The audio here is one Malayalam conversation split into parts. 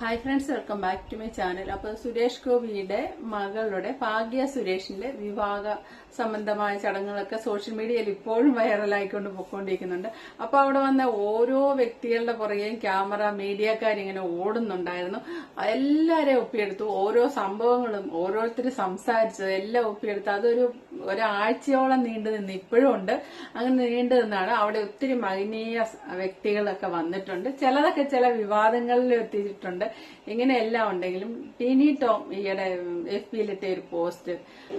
Hi friends welcome back to my channel അപ്പൊ സുരേഷ് ഗോപിയുടെ മകളുടെ ഭാഗ്യ സുരേഷിന്റെ വിവാഹ സംബന്ധമായ ചടങ്ങുകളൊക്കെ സോഷ്യൽ മീഡിയയിൽ ഇപ്പോഴും വൈറലായിക്കൊണ്ട് പൊക്കോണ്ടിരിക്കുന്നുണ്ട്. അപ്പൊ അവിടെ വന്ന ഓരോ വ്യക്തികളുടെ പുറകെയും ക്യാമറ മീഡിയക്കാരിങ്ങനെ ഓടുന്നുണ്ടായിരുന്നു. എല്ലാവരെയും ഒപ്പിയെടുത്തു. ഓരോ സംഭവങ്ങളും ഓരോരുത്തർ സംസാരിച്ചത് എല്ലാം ഒപ്പിയെടുത്തു. അതൊരു ഒരാഴ്ചയോളം നീണ്ടു നിന്ന് ഇപ്പോഴും ഉണ്ട്. അങ്ങനെ നീണ്ടു നിന്നാണ് അവിടെ ഒത്തിരി മഹനീയ വ്യക്തികളൊക്കെ വന്നിട്ടുണ്ട്. ചിലതൊക്കെ ചില വിവാദങ്ങളിൽ എത്തിയിട്ടുണ്ട്. ഇങ്ങനെ എല്ലാം ഉണ്ടെങ്കിലും ടിനി ടോം ഈയിടെ എഫ് ബിയിലിട്ട ഒരു പോസ്റ്റ്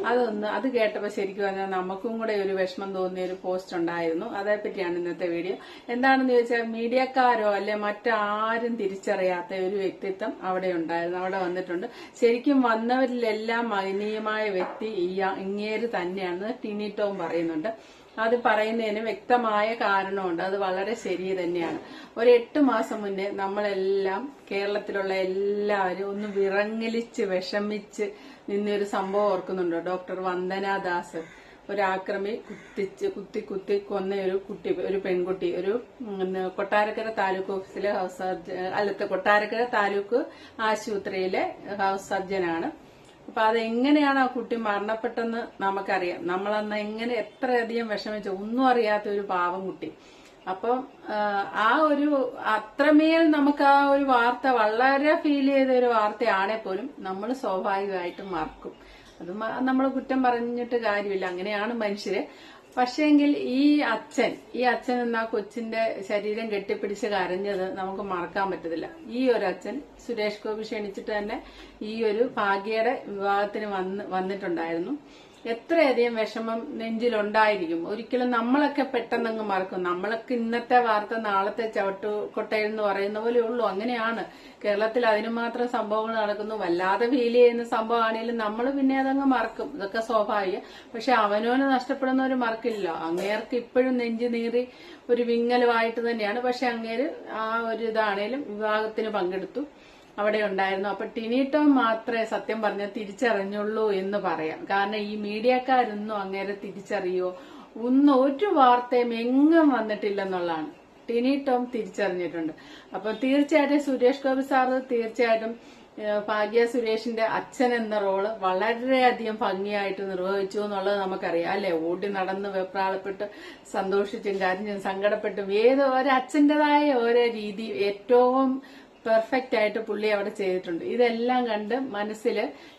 അതൊന്ന് അത് കേട്ടപ്പോൾ ശരിക്കും പറഞ്ഞാൽ നമുക്കും കൂടെ ഒരു വിഷമം തോന്നിയ ഒരു പോസ്റ്റ് ഉണ്ടായിരുന്നു. അതേപ്പറ്റിയാണ് ഇന്നത്തെ വീഡിയോ. എന്താണെന്ന് ചോദിച്ചാൽ മീഡിയക്കാരോ അല്ലെ മറ്റാരും തിരിച്ചറിയാത്ത ഒരു വ്യക്തിത്വം അവിടെ ഉണ്ടായിരുന്നു. അവിടെ വന്നിട്ടുണ്ട്. ശരിക്കും വന്നവരിലെല്ലാം മഹനീയമായ വ്യക്തി ഇങ്ങേര് തന്നെയാണെന്ന് ടിനി ടോം പറയുന്നുണ്ട്. അത് പറയുന്നതിന് വ്യക്തമായ കാരണമുണ്ട്. അത് വളരെ ശരി തന്നെയാണ്. ഒരു എട്ട് മാസം മുന്നേ നമ്മളെല്ലാം കേരളത്തിലുള്ള എല്ലാവരും ഒന്ന് വിറങ്ങലിച്ച് വിഷമിച്ച് നിന്നൊരു സംഭവം ഓർക്കുന്നുണ്ടോ? ഡോക്ടർ വന്ദനാദാസ് ഒരു ആക്രമി കുത്തിച്ച് കുത്തി കുത്തി കൊന്ന ഒരു കുട്ടി ഒരു പെൺകുട്ടി. ഒരു കൊട്ടാരക്കര താലൂക്ക് ഓഫീസിലെ ഹൗസ് സർജൻ അല്ലത്തെ കൊട്ടാരക്കര താലൂക്ക് ആശുപത്രിയിലെ ഹൗസ് സർജനാണ്. അപ്പൊ അതെങ്ങനെയാണ് ആ കുട്ടി മരണപ്പെട്ടെന്ന് നമുക്കറിയാം. നമ്മൾ നമ്മളന്ന് എങ്ങനെ എത്രയധികം വിഷമിച്ചു. ഒന്നും അറിയാത്ത ഒരു പാവം കുട്ടി. അപ്പം ആ ഒരു അത്രമേൽ നമുക്ക് ആ ഒരു വാർത്ത വളരെ ഫീൽ ചെയ്ത ഒരു വാർത്തയാണെ പോലും നമ്മൾ സ്വാഭാവികമായിട്ടും മറക്കും. അത് നമ്മൾ കുറ്റം പറഞ്ഞിട്ട് കാര്യമില്ല. അങ്ങനെയാണ് മനുഷ്യര് പക്ഷേങ്കിൽ ഈ അച്ഛൻ ഈ അച്ഛൻ എന്ന കൊച്ചിന്റെ ശരീരം കെട്ടിപ്പിടിച്ച് കരഞ്ഞത് നമുക്ക് മറക്കാൻ പറ്റത്തില്ല. ഈ ഒരു അച്ഛൻ സുരേഷ് ഗോപി ക്ഷണിച്ചിട്ട് തന്നെ ഈ ഒരു ഭാഗ്യയുടെ വിവാഹത്തിന് വന്ന് വന്നിട്ടുണ്ടായിരുന്നു. എത്രയധികം വിഷമം നെഞ്ചിലുണ്ടായിരിക്കും. ഒരിക്കലും നമ്മളൊക്കെ പെട്ടെന്നങ്ങ് മറക്കും. നമ്മളൊക്കെ ഇന്നത്തെ വാർത്ത നാളത്തെ ചവിട്ടു കൊട്ടയിൽ എന്ന് പറയുന്ന പോലെ ഉള്ളൂ. അങ്ങനെയാണ്. കേരളത്തിൽ അതിനു മാത്രം സംഭവങ്ങൾ നടക്കുന്നു. വല്ലാതെ ഫീൽ ചെയ്യുന്ന സംഭവമാണെങ്കിലും നമ്മൾ പിന്നെ അതങ്ങ് മറക്കും. ഇതൊക്കെ സ്വാഭാവികം. പക്ഷെ അവനോന് നഷ്ടപ്പെടുന്നവർ മറക്കില്ല അങ്ങേർക്ക് ഇപ്പോഴും നെഞ്ചു നീറി ഒരു വിങ്ങലുമായിട്ട് തന്നെയാണ്. പക്ഷെ അങ്ങേര് ആ ഒരു ഇതാണേലും വിവാഹത്തിന് പങ്കെടുത്തു. അവിടെ ഉണ്ടായിരുന്നു. അപ്പൊ ടോം മാത്രമേ സത്യം പറഞ്ഞ തിരിച്ചറിഞ്ഞുള്ളൂ എന്ന് പറയാം. കാരണം ഈ മീഡിയക്കാരൊന്നും അങ്ങേരെ തിരിച്ചറിയോ? ഒന്നും ഒരു വാർത്തയും എങ്ങും വന്നിട്ടില്ലെന്നുള്ളതാണ്. ടിനി ടോം തിരിച്ചറിഞ്ഞിട്ടുണ്ട്. അപ്പൊ തീർച്ചയായിട്ടും സുരേഷ് ഗോപി സാറ് തീർച്ചയായിട്ടും ഭാഗ്യ സുരേഷിന്റെ അച്ഛൻ എന്ന റോൾ വളരെയധികം ഭംഗിയായിട്ട് നിർവഹിച്ചു എന്നുള്ളത് നമുക്കറിയാം. അല്ലെ? ഓടി നടന്ന് വെപ്രാളപ്പെട്ട് സന്തോഷിച്ചും കരഞ്ഞും സങ്കടപ്പെട്ടും ഏത് ഒരു അച്ഛന്റെതായ ഓരോ രീതി ഏറ്റവും പെർഫെക്റ്റ് ആയിട്ട് പുള്ളി അവിടെ ചെയ്തിട്ടുണ്ട്. ഇതെല്ലാം കണ്ട് മനസ്സിൽ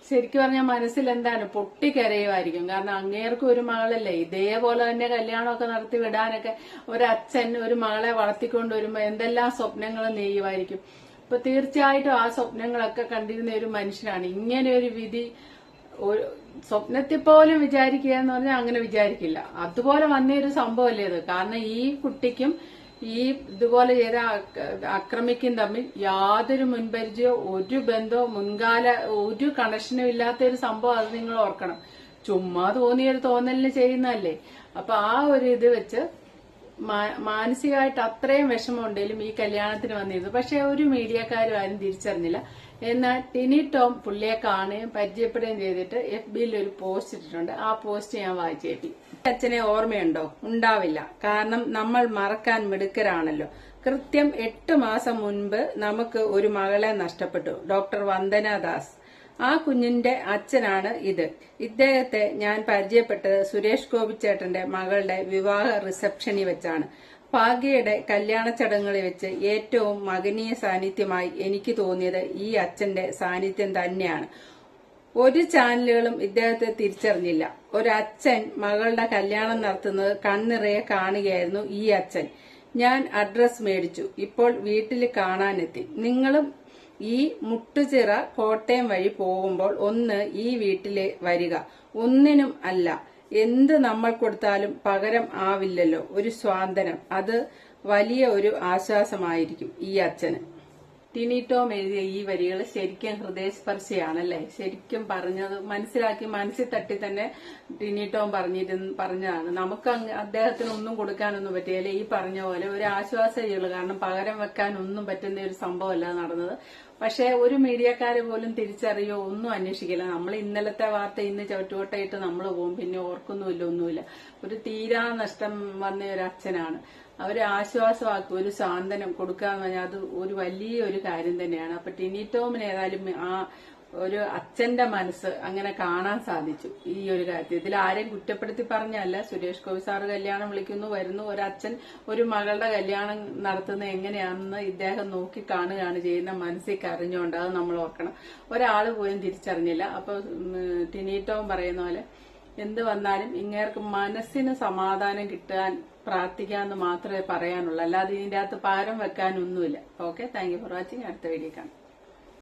ശരിക്കും പറഞ്ഞാൽ മനസ്സിൽ എന്താണ്? പൊട്ടിക്കരയുമായിരിക്കും കാരണം അങ്ങേർക്കും ഒരു മകളല്ലേ. ഇതേപോലെ തന്നെ കല്യാണമൊക്കെ നടത്തി വിടാനൊക്കെ ഒരച്ഛൻ ഒരു മകളെ വളർത്തിക്കൊണ്ട് വരുമ്പോൾ എന്തെല്ലാം സ്വപ്നങ്ങൾ നെയ്യുമായിരിക്കും. അപ്പൊ തീർച്ചയായിട്ടും ആ സ്വപ്നങ്ങളൊക്കെ കണ്ടിരുന്ന ഒരു മനുഷ്യനാണ്. ഇങ്ങനെ ഒരു വിധി സ്വപ്നത്തിൽ പോലും വിചാരിക്കുക എന്ന് പറഞ്ഞാൽ അങ്ങനെ വിചാരിക്കില്ല. അതുപോലെ വന്നൊരു സംഭവമല്ലേ ഇത്. കാരണം ഈ കുട്ടിക്കും ഈ ഇതുപോലെ ചെയ്ത അക്രമിക്കും തമ്മിൽ യാതൊരു മുൻപരിചയോ ഒരു ബന്ധമോ മുൻകാല ഒരു കണക്ഷനും ഇല്ലാത്ത ഒരു സംഭവം അത് നിങ്ങൾ ഓർക്കണം. ചുമ്മാ തോന്നിയൊരു തോന്നലിന് ചെയ്യുന്നതല്ലേ. അപ്പൊ ആ ഒരു ഇത് വെച്ച് മാനസികമായിട്ട് അത്രയും വിഷമമുണ്ടെങ്കിലും ഈ കല്യാണത്തിന് വന്നിരുന്നു. പക്ഷെ ഒരു മീഡിയക്കാരും ആരും തിരിച്ചറിഞ്ഞില്ല. എന്നാൽ ടിനി ടോം പുള്ളിയെ കാണുകയും പരിചയപ്പെടുകയും ചെയ്തിട്ട് എഫ് ബിയിൽ ഒരു പോസ്റ്റ് ഇട്ടിട്ടുണ്ട്. ആ പോസ്റ്റ് ഞാൻ വായിച്ചേപ്പി അച്ഛനെ ഓർമ്മയുണ്ടോ? ഉണ്ടാവില്ല. കാരണം നമ്മൾ മറക്കാൻ മിടുക്കരാണല്ലോ. കൃത്യം എട്ട് മാസം മുൻപ് നമുക്ക് ഒരു മകളെ നഷ്ടപ്പെട്ടു. ഡോക്ടർ വന്ദന ദാസ് ആ കുഞ്ഞിന്റെ അച്ഛനാണ് ഇത്. ഇദ്ദേഹത്തെ ഞാൻ പരിചയപ്പെട്ടത് സുരേഷ് ഗോപിച്ചേട്ടന്റെ മകളുടെ വിവാഹ റിസപ്ഷനിൽ വെച്ചാണ്. ഭാഗ്യയുടെ കല്യാണ ചടങ്ങുകളിൽ വെച്ച് ഏറ്റവും മകനീയ സാന്നിധ്യമായി എനിക്ക് തോന്നിയത് ഈ അച്ഛന്റെ സാന്നിധ്യം തന്നെയാണ്. ഒരു ചാനലുകളും ഇദ്ദേഹത്തെ തിരിച്ചറിഞ്ഞില്ല. ഒരച്ഛൻ മകളുടെ കല്യാണം നടത്തുന്നത് കണ്ണിറയെ കാണുകയായിരുന്നു ഈ അച്ഛൻ. ഞാൻ അഡ്രസ് മേടിച്ചു. ഇപ്പോൾ വീട്ടിൽ കാണാനെത്തി. നിങ്ങളും ഈ മുട്ടുചിറ കോട്ടയം വഴി പോകുമ്പോൾ ഒന്ന് ഈ വീട്ടിലെ വരിക. ഒന്നിനും അല്ല. എന്ത് നമ്മൾ കൊടുത്താലും പകരം ആവില്ലല്ലോ. ഒരു സ്വാതന്ത്ര്യം അത് വലിയ ഒരു ആശ്വാസമായിരിക്കും ഈ അച്ഛന്. ടിനിറ്റോം എഴുതിയ ഈ വരികൾ ശരിക്കും ഹൃദയസ്പർശിയാണല്ലേ? ശരിക്കും പറഞ്ഞത് മനസ്സിലാക്കി മനസ്സിൽ തട്ടി തന്നെ ടിനിറ്റോം പറഞ്ഞിരുന്ന പറഞ്ഞതാണ്. നമുക്ക് അദ്ദേഹത്തിന് ഒന്നും കൊടുക്കാനൊന്നും പറ്റിയല്ല ഈ പറഞ്ഞ പോലെ ഒരു ആശ്വാസമുള്ളൂ കാരണം പകരം വെക്കാൻ ഒന്നും പറ്റുന്ന ഒരു സംഭവമല്ല നടന്നത്. പക്ഷെ ഒരു മീഡിയക്കാരെ പോലും തിരിച്ചറിയോ ഒന്നും അന്വേഷിക്കില്ല. നമ്മൾ ഇന്നലത്തെ വാർത്ത ഇന്ന് ചവിട്ടുകൊട്ടയിട്ട് നമ്മൾ പോകും. പിന്നെ ഓർക്കുന്നുമില്ല ഒന്നുമില്ല. ഒരു തീരാ നഷ്ടം വന്ന ഒരു അച്ഛനാണ്. അവരെ ആശ്വാസമാക്കും ഒരു സാന്ത്വനം കൊടുക്കാന്ന് പറഞ്ഞാൽ അത് ഒരു വലിയ ഒരു കാര്യം തന്നെയാണ്. അപ്പൊ ടിനി ടോമിന് ഏതായാലും ആ ഒരു അച്ഛന്റെ മനസ്സ് അങ്ങനെ കാണാൻ സാധിച്ചു ഈ ഒരു കാര്യത്തിൽ. ഇതിൽ ആരെയും കുറ്റപ്പെടുത്തി പറഞ്ഞല്ല. സുരേഷ് ഗോപി സാറ് കല്യാണം വിളിക്കുന്നു വരുന്നു. ഒരു അച്ഛൻ ഒരു മകളുടെ കല്യാണം നടത്തുന്നത് എങ്ങനെയാണെന്ന് ഇദ്ദേഹം നോക്കി കാണുകയാണ് ചെയ്യുന്ന മനസ്സിൽ കരഞ്ഞുകൊണ്ട്. അത് നമ്മൾ ഓർക്കണം. ഒരാൾ പോലും തിരിച്ചറിഞ്ഞില്ല. അപ്പൊ ടിനീറ്റവും ടിനീറ്റോം പറയുന്ന പോലെ എന്ത് വന്നാലും ഇങ്ങേർക്ക് മനസ്സിന് സമാധാനം കിട്ടാൻ പ്രാർത്ഥിക്കാമെന്ന് മാത്രമേ പറയാനുള്ളൂ. അല്ലാതെ ഇതിന്റെ അകത്ത് പാരം വെക്കാനൊന്നുമില്ല. Okay thank you for watching അടുത്ത വീഡിയോ കാണാം.